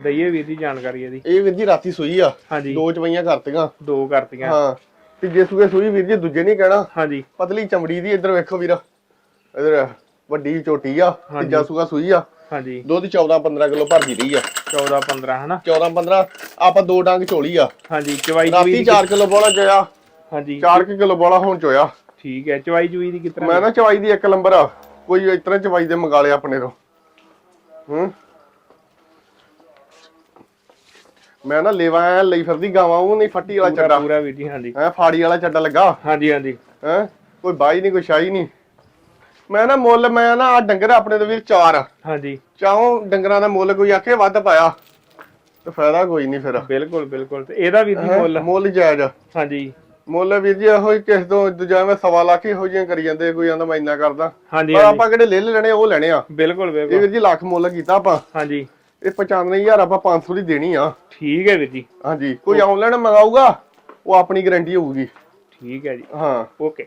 ਦਈਏ ਵੀਰ ਦੀ ਜਾਣਕਾਰੀ ਇਹਦੀ। ਇਹ ਵੀਰ ਜੀ ਰਾਤੀ ਸੂਈ ਆ। ਹਾਂਜੀ। ਦੋ ਚਵਈਆਂ ਕਰਤੀਆਂ। ਦੋ ਕਰਤੀਆਂ। ਹਾਂ ਤੀਜੇ ਸੂਏ ਸੂਈ ਵੀਰ ਜੀ ਦੂਜੇ ਨਹੀਂ ਕਹਿਣਾ। ਹਾਂਜੀ। ਪਤਲੀ ਚਮੜੀ ਦੀ ਇੱਧਰ ਵੇਖੋ ਵੀਰ। ਇੱਧਰ ਵੱਡੀ ਝੋਟੀ ਆ। ਤੀਜਾ ਸੂਆ ਸੂਈ ਆ। ਹਾਂਜੀ। ਦੁੱਧ 14 15 ਕਿਲੋ ਭਰਦੀ ਰਹੀ ਆ। 14 15 ਹਨਾ? 14 15 ਆਪਾਂ ਦੋ ਡੰਗ ਝੋਲੀ ਆ। ਹਾਂਜੀ ਚਵਾਈ ਰਾਤੀ ਜੂਈ 4 ਕਿਲੋ ਬੋਲਾ ਚੋਇਆ। ਹਾਂਜੀ। 4 ਕਿਲੋ ਬੋਲਾ ਹੁਣ ਚੋਇਆ। ਠੀਕ ਹੈ ਚਵਾਈ ਜੂਈ ਦੀ ਕਿਤਨਾ ਮੈਂ ਨਾ ਚਵਾਈ ਦੀ ਇੱਕ ਨੰਬਰ ਆ। ਕੋਈ ਇਸ ਤਰ੍ਹਾਂ ਚਵਾਈ ਦੇ ਮੰਗਾ ਲਿਆ ਆਪਣੇ ਤੋਂ। ਹੂੰ? ਮੈਂ ਨਾ ਲੇਵਾ ਐ ਲਈ ਫਿਰਦੀ ਗਾਵਾਂ ਉਹ ਨਹੀਂ ਫੱਟੀ ਵਾਲਾ ਪੂਰਾ ਚੱਡਾ। ਪੂਰਾ ਵੀਰ ਜੀ ਹਾਂਜੀ। ਐ ਫਾੜੀ ਵਾਲਾ ਚੱਡਾ ਲੱਗਾ। ਹਾਂਜੀ ਹਾਂਜੀ। ਹੈ ਕੋਈ ਬਾਈ ਨਹੀਂ ਕੋਈ ਸ਼ਾਈ ਨਹੀਂ। ਮੈਂ ਨਾ ਮੁੱਲ ਮੈਂ ਨਾ ਆ ਡੰਗਰ ਆਪਣੇ ਤੋਂ ਵੀਰ ਚਾਰ। ਹਾਂਜੀ। ਚਾਹੋ ਡੰਗਰਾਂ ਦਾ ਮੁੱਲ ਕੋਈ ਆਖੇ ਵੱਧ ਪਾਇਆ। ਤੇ ਫਾਇਦਾ ਕੋਈ ਨਹੀਂ ਫਿਰ। ਬਿਲਕੁਲ ਬਿਲਕੁਲ। ਤੇ ਇਹਦਾ ਵੀਰ ਜੀ ਹੈਂ? ਮੁੱਲ? ਮੁੱਲ ਜਾਇਜ਼ ਆ। ਹਾਂਜੀ। ਮੁੱਲ ਵੀਰ ਜੀ ਇਹੋ ਹੀ ਕਿਸ ਤੋਂ ਦੂਜਾ ਮੈਂ ਸਵਾ ਲੱਖ ਇਹੋ ਜਿਹੀਆਂ ਕਰੀ ਜਾਂਦੇ ਕੋਈ ਆਂਦਾ ਮੈਂ ਇੰਨਾ ਕਰਦਾ। ਹਾਂਜੀ ਪਰ ਹਾਂਜੀ। ਆਪਾਂ ਕਿਹੜੇ ਲੈ ਲੈਣੇ ਉਹ ਲੈਣੇ ਆ। ਬਿਲਕੁਲ ਇਹ ਬਿਲਕੁਲ। ਵੀਰ ਜੀ ਲੱਖ ਮੁੱਲ ਕੀਤਾ ਆਪਾਂ। ਹਾਂਜੀ। ਇਹ 95000 ਆਪਾਂ 500 ਦੀ ਦੇਣੀ ਆ। ਠੀਕ ਹੈ ਵੀਰ ਜੀ। ਹਾਂਜੀ ਕੋਈ ਆਨਲਾਈਨ ਮੰਗਾਊਗਾ ਉਹ ਆਪਣੀ ਗਾਰੰਟੀ ਹੋਊਗੀ। ਠੀਕ ਹੈ ਜੀ। ਹਾਂ। ਓਕੇ।